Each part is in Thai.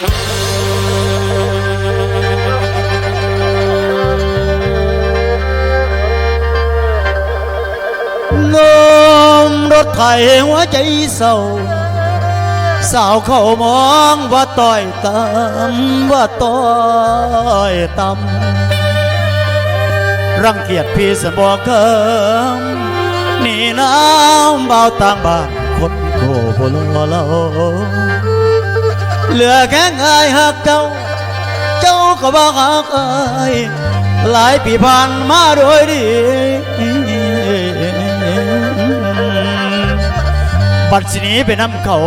งมรถไถหัวใจเศร้า สาวเขามองว่าต้อยตำว่าต้อยตำรังเกียจพี่สบอกเคิมนี่น้ำเบาต่างบ้านคนโกโบโลโล เหลือแค่ไงหักเจ้า เจ้าก็บอกหักเอ้ยหลายปีผ่านมาโดยดี บัดสินี้ไปนำเขา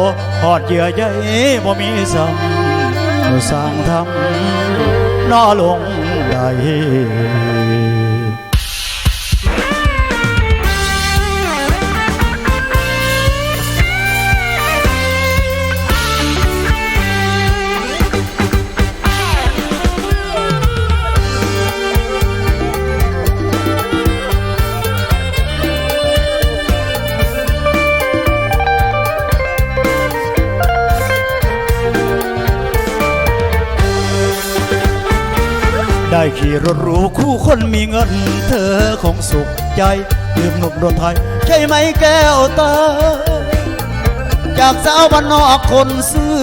หอดเหยื่อใยบ่มีซ้ำสร้างทำนอลงได้ ได้ขี่รถหรูคู่คนมีเงิน เธอคงสุขใจลืมหนุ่มรถไทย ใช่ไหมแก้วตา จากสาวบ้านนอกคนซื่อ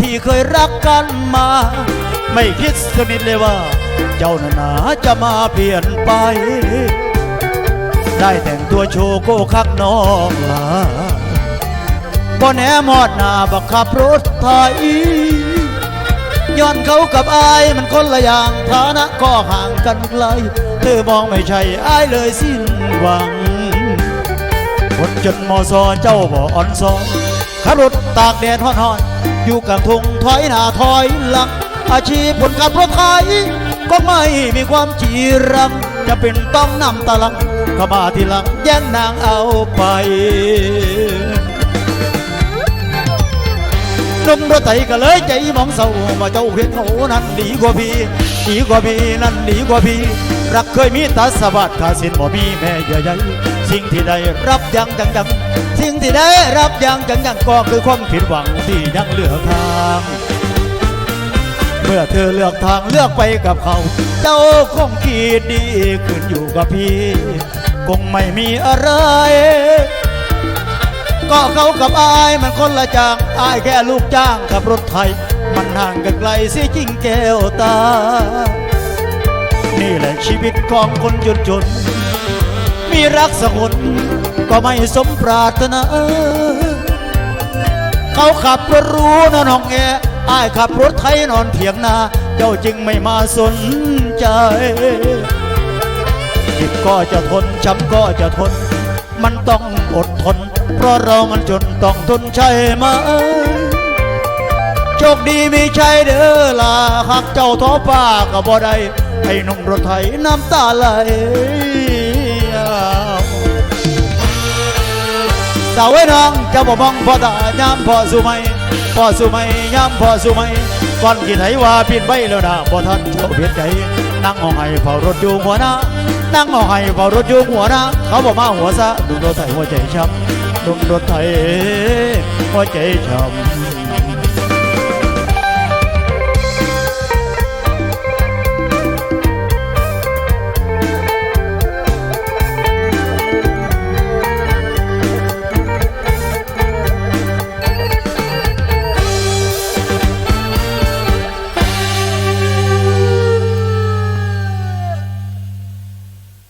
ที่เคยรักกันมา ไม่คิดสนิดเลยว่า เจ้านานาจะมาเปลี่ยนไป ได้แต่งตัวโชว์โก้คักน้องลาบ่แหนมอดหน้าบักขับรถไทย ย้อนเขากับอายมันคนละอย่างฐานะก็ห่างกันไกล เธอมองไม่ใช่อายเลยสิ้นหวังหดจนมอซอเจ้าบ่อ่อนซอนขับรถตากแดดฮ้อนๆอยู่กลางทุ่งถอยหน้าถอยหลัง อาชีพคนขับรถไถก็ไม่มีความจีรัง จะเป็นต้องนำตะลังเข้ามาทีหลังแย่งนางเอาไป มรถไถก็เลยใจมองเศร้ามาเจ้าเห็นเขานั้นดีกว่าพี่ดีกว่าพี่นั้นดีกว่าพี่รักเคยมีตาสะบัดขาสินบ่มีแม่เยอะใหญ่สิ่งที่ได้รับยังจังจังสิ่งที่ได้รับยังจังจังก็คือความผิดหวังที่ยังเหลือทางเมื่อเธอเลือกทางเลือกไปกับเขา เจ้าคงคิดดีขึ้นอยู่กับพี่ คงไม่มีอะไร ก็เขากับอายมันคนละจางอายแค่ลูกจ้างขับรถไทย มันห่างกันไกลเสิจริงแก้วตา นี่แหละชีวิตของคนจนจน มีรักสักคนก็ไม่สมปรารถนาเขาขับรถรู้นอนห้องแอร์อายขับรถไทยนอนเถียงนา เจ้าจึงไม่มาสนใจผิดก็จะทนช้ำก็จะทน มันต้องอดทน เพราะเรามันจนต้องทนใช่ไหมโชคดีมีชัยเด้อล่ะหากเจ้าท้อฟ้าก็บ่ได้ให้นุ่มรถไถน้ำตาไหลสาวไว้น้องเจ้าบ่มองพ่อตายามพ่อสุไหมพ่อสุไหมยามพ่อสุไหมก่อนกี่ไหว่าปิดไว้แล้วนะบ่ทันเจ้าเพียนใจนั่งห้องไห้เฝ้ารถอยู่หัวหน้านั่งห้องไห้เฝ้ารถอยู่หัวหน้าเขาบอกมาหัวซะดุมรถไถหัวใจช้ำ ดุมรถไถหัวใจช้ำ